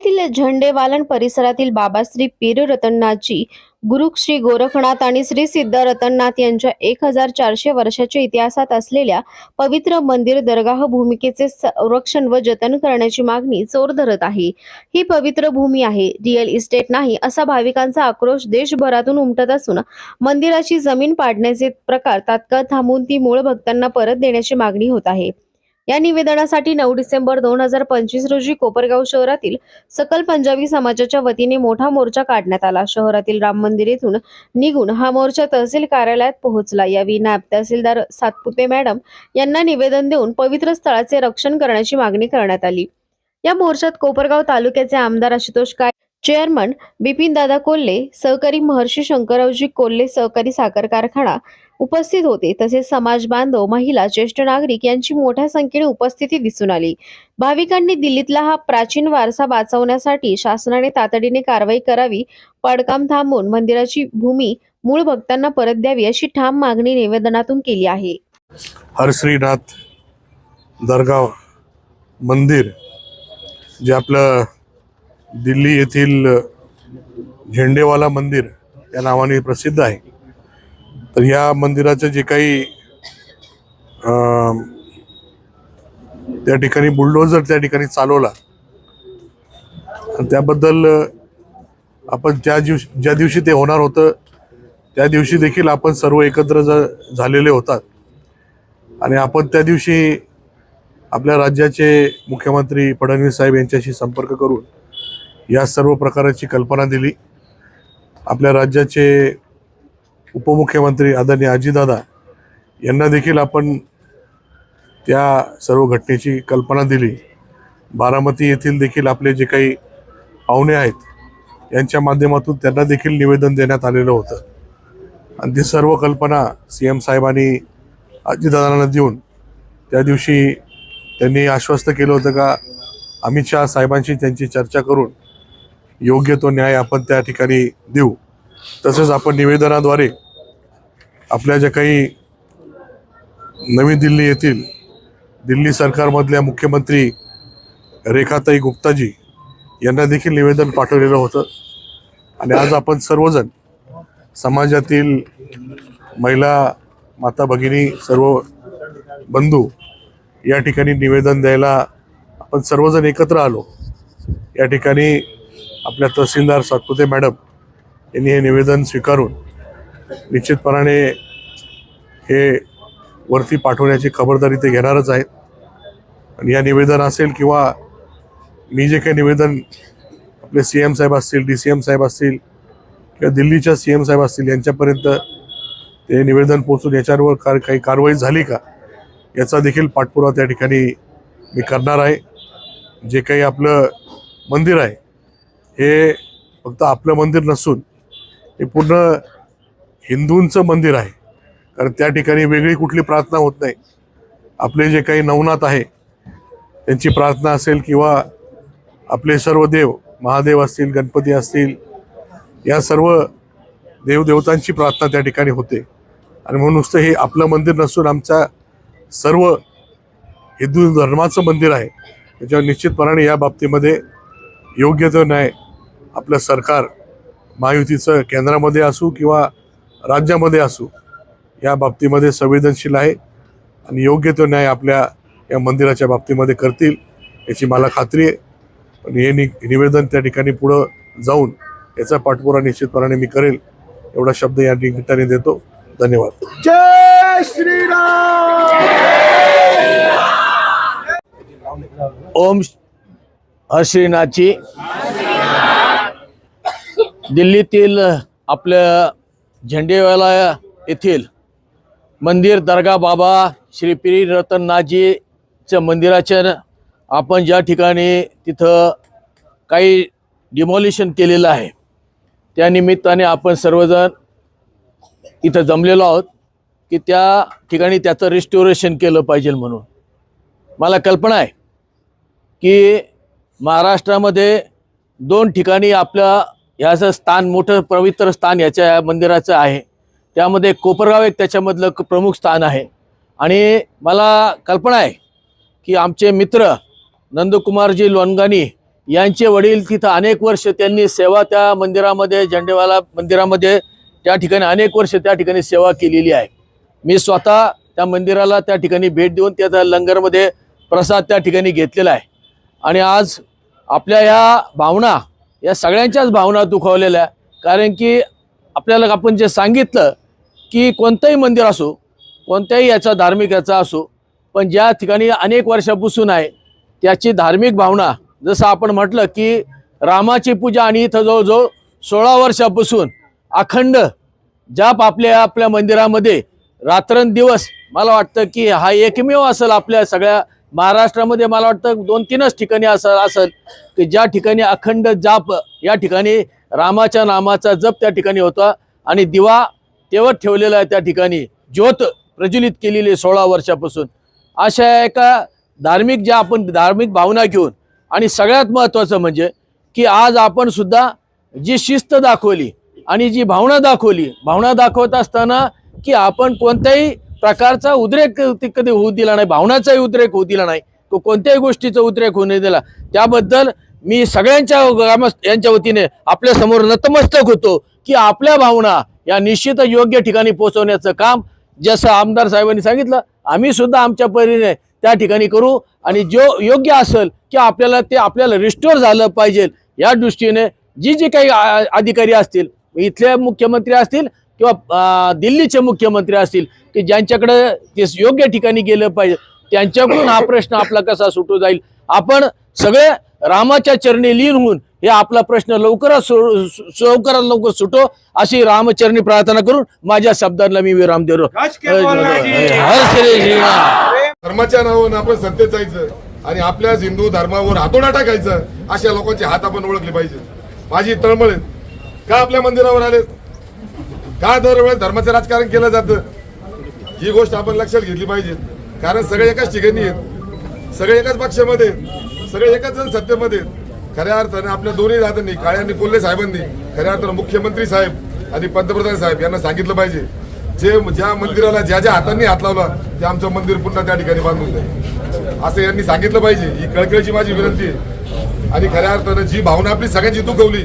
झेंडेवालन परिसरातील बाबा श्री पीर रतननाथजी गुरु श्री गोरखनाथ आणि श्री सिद्ध रतननाथ यांच्या एक हजार चारशे वर्षाच्या इतिहासात असलेल्या पवित्र मंदिर दरगाह भूमिकेचे संरक्षण व जतन करण्याची मागणी जोर धरत आहे. ही पवित्र भूमी आहे. रिअल इस्टेट नाही असा भाविकांचा आक्रोश देशभरातून उमटत असून मंदिराची जमीन पाडण्याचे प्रकार तात्काळ थांबून ती मूळ भक्तांना परत देण्याची मागणी होत आहे. या निवेदनासाठी नऊ डिसेंबर दोन हजार पंचवीस रोजी कोपरगाव शहरातील सकल पंजाबी समाजाच्या वतीने मोठा मोर्चा काढण्यात आला. शहरातील राम मंदिर येथून निघून हा मोर्चा तहसील कार्यालयात पोहोचला. यावेळी नायब तहसीलदार सातपुते मॅडम यांना निवेदन देऊन पवित्र स्थळाचे रक्षण करण्याची मागणी करण्यात आली. या मोर्चात कोपरगाव तालुक्याचे आमदार आशुतोष काय चेअरमन बिपिन दादा कोल्हे सहकारी महर्षी शंकररावजी कोल्हे सहकारी साखर कारखाना उपस्थित होते. तसेच समाज बांधव महिला ज्येष्ठ नागरिक यांची मोठ्या संख्येने उपस्थिती दिसून आली. भाविकांनी दिल्लीतला हा प्राचीन वारसा वाचवण्यासाठी शासनाने तातडीने कारवाई करावी पडकाम थांबवून मंदिराची भूमी मूळ भक्तांना परत द्यावी अशी ठाम मागणी निवेदनातून केली आहे. हरश्रीनाथ दरगाव मंदिर जे आपलं दिल्ली येथील झेंडेवाला मंदिर या नावाने प्रसिद्ध आहे. तर या मंदिराचं जे काही अं, त्या ठिकाणी बुलडोजर त्या ठिकाणी चालवला त्याबद्दल आपण त्या दिवशी ज्या दिवशी ते होणार होतं त्या दिवशी देखील आपण सर्व एकत्र झालेले होतात. आणि आपण त्या दिवशी आपल्या राज्याचे मुख्यमंत्री फडणवीस साहेब यांच्याशी संपर्क करून या सर्व प्रकाराची कल्पना दिली. आपल्या राज्याचे उपमुख्यमंत्री आदरणीय अजितदादा यांना देखील आपण त्या सर्व घटनेची कल्पना दिली. बारामती येथील देखील आपले जे काही पाहुणे आहेत यांच्या माध्यमातून त्यांना देखील निवेदन देण्यात आलेलं होतं. आणि ती सर्व कल्पना सी एम साहेबांनी अजितदादांना देऊन त्या दिवशी त्यांनी आश्वस्त केलं होतं का अमित शहा साहेबांशी त्यांची चर्चा करून योग्य तो न्याय आपण त्या ठिकाणी देऊ. तसेच आपण निवेदनाद्वारे आपल्या ज्या काही नवी दिल्ली येथील दिल्ली सरकारमधल्या मुख्यमंत्री रेखाताई गुप्ताजी यांना देखील निवेदन पाठवलेलं होतं. आणि आज आपण सर्वजण समाजातील महिला माता भगिनी सर्व बंधू या ठिकाणी निवेदन द्यायला आपण सर्वजण एकत्र आलो. या ठिकाणी आपल्या तहसीलदार सातपुते मॅडम यांनी हे निवेदन स्वीकारून निश्चितपणाने हे वरती पाठवण्याची खबरदारी ते घेणारच आहेत. आणि या निवेदन असेल किंवा मी जे काही निवेदन आपले सी एम साहेब असतील डी सी एम साहेब असतील किंवा दिल्लीच्या सी एम साहेब असतील यांच्यापर्यंत ते निवेदन पोचून याच्यावर कार काही कारवाई झाली का याचा देखील पाठपुरावा त्या ठिकाणी मी करणार आहे. जे काही आपलं मंदिर आहे हे फक्त आपलं मंदिर नसून हे पूर्ण हिंदूंचं मंदिर आहे. कारण त्या ठिकाणी वेगळी कुठली प्रार्थना होत नाही. आपले जे काही नवनाथ आहे त्यांची प्रार्थना असेल किंवा आपले सर्व देव महादेव असतील गणपती असतील या सर्व देवदेवतांची प्रार्थना त्या ठिकाणी होते. आणि म्हणून नुसतं हे आपलं मंदिर नसून आमच्या सर्व हिंदू धर्माचं मंदिर आहे. त्याच्यावर निश्चितपणाने या बाबतीमध्ये योग्य तो न्याय आपलं सरकार महायुतीचं केंद्रामध्ये असू किंवा राज्यामध्ये असू या बाबतीमध्ये संवेदनशील आहे आणि योग्य तो न्याय आपल्या या मंदिराच्या बाबतीमध्ये करतील याची मला खात्री आहे. पण हे नि निवेदन त्या ठिकाणी पुढं जाऊन याचा पाठपुरा निश्चितपणाने मी करेल एवढा शब्द या निमित्ताने देतो. धन्यवाद. जय श्रीराम! ओम हर्षनाथची दिल्लीतील आपल्या झेंडेवाला येथील मंदिर दर्गा बाबा श्री पिरी रतननाथजीचं मंदिराच्या आपण ज्या ठिकाणी तिथं काही डिमॉलिशन केलेलं आहे त्या निमित्ताने आपण सर्वजण इथं जमलेलो आहोत की त्या ठिकाणी त्याचं रिस्टोरेशन केलं पाहिजे म्हणून. मला कल्पना आहे की महाराष्ट्रामध्ये दोन ठिकाणी आपल्या ह्याचं स्थान मोठं पवित्र स्थान याच्या या मंदिराचं आहे. त्यामध्ये कोपरगाव एक त्याच्यामधलं प्रमुख स्थान आहे. आणि मला कल्पना आहे की आमचे मित्र नंदकुमारजी लोणगानी यांचे वडील तिथं अनेक वर्ष त्यांनी सेवा त्या मंदिरामध्ये झेंडेवाला मंदिरामध्ये त्या ठिकाणी अनेक वर्ष त्या ठिकाणी सेवा केलेली आहे. मी स्वतः त्या मंदिराला त्या ठिकाणी भेट देऊन त्याचा लंगरमध्ये प्रसाद त्या ठिकाणी घेतलेला आहे. आणि आज आपल्या ह्या भावना या सगळ्यांच्याच भावना दुखावलेल्या कारण की आपल्याला आपण जे सांगितलं की कोणतंही मंदिर असो कोणत्याही याचा धार्मिक याचा असो पण ज्या ठिकाणी अनेक वर्षापासून आहे त्याची धार्मिक भावना जसं आपण म्हटलं की रामाची पूजा आणि इथं जवळजवळ सोळा वर्षापासून अखंड जाप आपल्या आपल्या मंदिरामध्ये रात्रंदिवस मला वाटतं की हा एकमेव असेल आपल्या सगळ्या महाराष्ट्रामध्ये मला वाटतं दोन तीनच ठिकाणी असं असं की ज्या ठिकाणी अखंड जाप या ठिकाणी रामाच्या नामाचा जप त्या ठिकाणी होता आणि दिवा तेवत ठेवलेला आहे त्या ठिकाणी. ज्योत प्रज्वलित केलेली आहे सोळा वर्षापासून. अशा एका धार्मिक ज्या आपण धार्मिक भावना घेऊन आणि सगळ्यात महत्त्वाचं म्हणजे की आज आपण सुद्धा जी शिस्त दाखवली आणि जी भावना दाखवली भावना दाखवत असताना की आपण कोणत्याही प्रकारचा उद्रेक ते कधी होऊ दिला नाही भावनाचाही उद्रेक होऊ दिला नाही तो कोणत्याही गोष्टीचा उद्रेक होऊ नाही दिला. त्याबद्दल मी सगळ्यांच्या ग्रामस्थ यांच्या वतीने आपल्यासमोर नतमस्तक होतो की आपल्या भावना या निश्चित योग्य ठिकाणी पोहोचवण्याचं काम जसं आमदार साहेबांनी सांगितलं आम्ही सुद्धा आमच्या परीने त्या ठिकाणी करू आणि जो योग्य असेल की आपल्याला ते आपल्याला रिस्टोर झालं पाहिजे या दृष्टीने जी जी काही अधिकारी असतील इथले मुख्यमंत्री असतील किंवा दिल्लीचे मुख्यमंत्री असतील की ज्यांच्याकडे ते योग्य ठिकाणी गेलं पाहिजे त्यांच्याकडून हा प्रश्न आपला कसा सुटू जाईल? आपण सगळे रामाच्या चरणी लीन होऊन हे आपला प्रश्न लवकरात लवकरात लवकर सुटो अशी रामचरणी प्रार्थना करून माझ्या शब्दांना मी विराम देतो. हर श्री श्रीराम. धर्माच्या नावानं आपण सत्य जायचं आणि आपल्याच हिंदू धर्मावर हातोडा टाकायचं अशा लोकांचे हात आपण ओळखले पाहिजे. माझी तळमळ आहे. का आपल्या मंदिरावर आले का दरवेळेस धर्माचं राजकारण केलं जातं? ही गोष्ट आपण लक्षात घेतली पाहिजे. कारण सगळे एकाच ठिकाणी आहेत. सगळे एकाच पक्षामध्ये सगळे एकाच जण सत्तेमध्ये खऱ्या अर्थाने आपल्या दोन्ही दादांनी काळे आणि कोल्हे साहेबांनी खऱ्या अर्थानं मुख्यमंत्री साहेब आणि पंतप्रधान साहेब यांना सांगितलं पाहिजे. जे ज्या मंदिराला ज्या ज्या हातांनी हात लावला ते आमचं मंदिर पुन्हा त्या ठिकाणी बांधून जाईल असं यांनी सांगितलं पाहिजे. ही कळकळीची माझी विनंती आहे. आणि खऱ्या अर्थानं जी भावना आपली सगळ्यांची दुखवली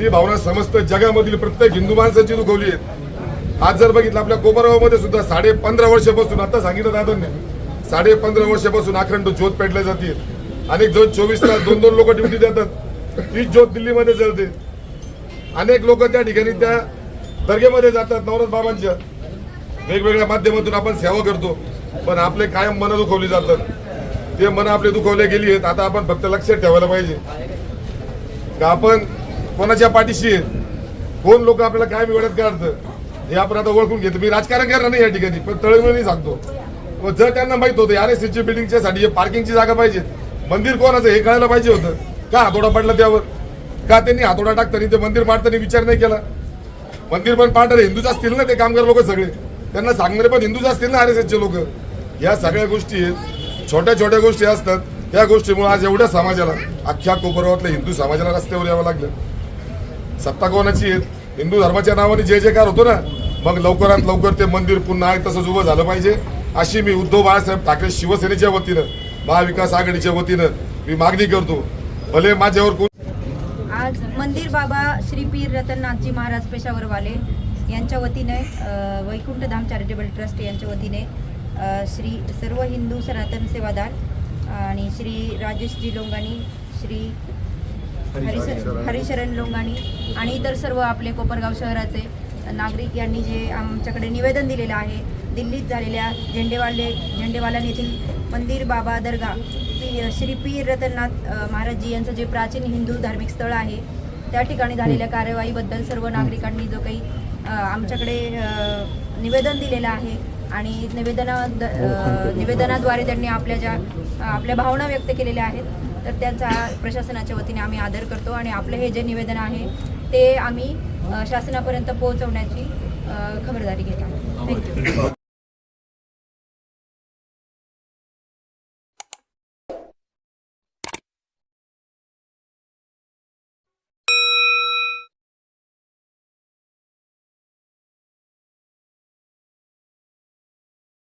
ती भावना समस्त जगामधील प्रत्येक हिंदू माणसाची दुखवली आहे आज जर बघितलं आपल्या कोपरगावमध्ये सुद्धा साडे पंधरा वर्षापासून आता सांगितलं दादांनी साडे पंधरा वर्षापासून अखंड ज्योत पेटल्या जाते अनेक जण चोवीस तास दोन दोन लोक ड्युटी देतात. तीच ज्योत दिल्लीमध्ये जळते. अनेक लोक त्या ठिकाणी त्या दर्गेमध्ये जातात नवरत बाबांच्या. वेगवेगळ्या माध्यमातून आपण सेवा करतो पण आपले कायम मन दुखवली जातात. ते मन आपले दुखवले गेली आहेत आता आपण फक्त लक्षात ठेवायला पाहिजे. का आपण कोणाच्या पाठीशी? कोण लोक आपल्याला काय मिळत काढतं? हे आपण आता ओळखून घेतो. मी राजकारण करणार नाही या ठिकाणी पण तळमळी सांगतो. व जर त्यांना माहीत होतं आर एस ची बिल्डिंगच्या साठी पार्किंगची जागा पाहिजे. मंदिर कोणाचं हे कळायला पाहिजे होतं. का हातोडा पडला त्यावर? का त्यांनी हातोडा टाकताना ते मंदिर पाडताना विचार नाही केला? मंदिर पण पाडणारे हिंदूच असतील ना ते कामगार लोक सगळे? त्यांना सांगणारे पण हिंदूच असतील ना आर एस एसचे लोक? या सगळ्या गोष्टी आहेत. छोट्या छोट्या गोष्टी असतात. त्या गोष्टीमुळे आज एवढ्या समाजाला अख्ख्या कोपरगावातल्या हिंदू समाजाला रस्त्यावर यावं लागलं. सत्ता कोणाची हिंदू धर्माच्या नावाने जे जे कार होतो ना मग लवकरात लवकर ते मंदिर पुन्हा आहे तसंच उभं झालं पाहिजे. अशी मी उद्धव बाळासाहेब ठाकरे शिवसेनेच्या वतीनं महाविकास आघाडीच्या वतीनं मी मागणी करतो. भले माझ्यावर कोण आज मंदिर बाबा श्री पीर रतननाथजी महाराज पेशावरवाले यांच्या वतीने वैकुंठधाम वैकुंठ धाम चॅरिटेबल ट्रस्ट यांच्या वतीने श्री सर्व हिंदू सनातन सेवादार आणि श्री राजेशजी लोंगाणी श्री हरिशरण हरिशरण लोंगाणी आणि इतर सर्व आपले कोपरगाव शहराचे नागरिक यांनी जे आमच्याकडे निवेदन दिलेलं आहे दिल्लीत झालेल्या झेंडेवाले झेंडेवालन येथील मंदिर बाबा दर्गा पी श्री पीर रतननाथ महाराजजी यांचं जे प्राचीन हिंदू धार्मिक स्थळ आहे त्या ठिकाणी झालेल्या कार्यवाहीबद्दल सर्व नागरिकांनी जो काही आमच्याकडे निवेदन दिलेलं आहे आणि निवेदना द- अ, निवेदनाद्वारे त्यांनी आपल्या ज्या आपल्या भावना व्यक्त केलेल्या आहेत तर त्यांचा प्रशासनाच्या वतीने आम्ही आदर करतो आणि आपलं हे जे निवेदन आहे ते आम्ही शासनापर्यंत पोहोचवण्याची खबरदारी घेत. आहोत थँक्यू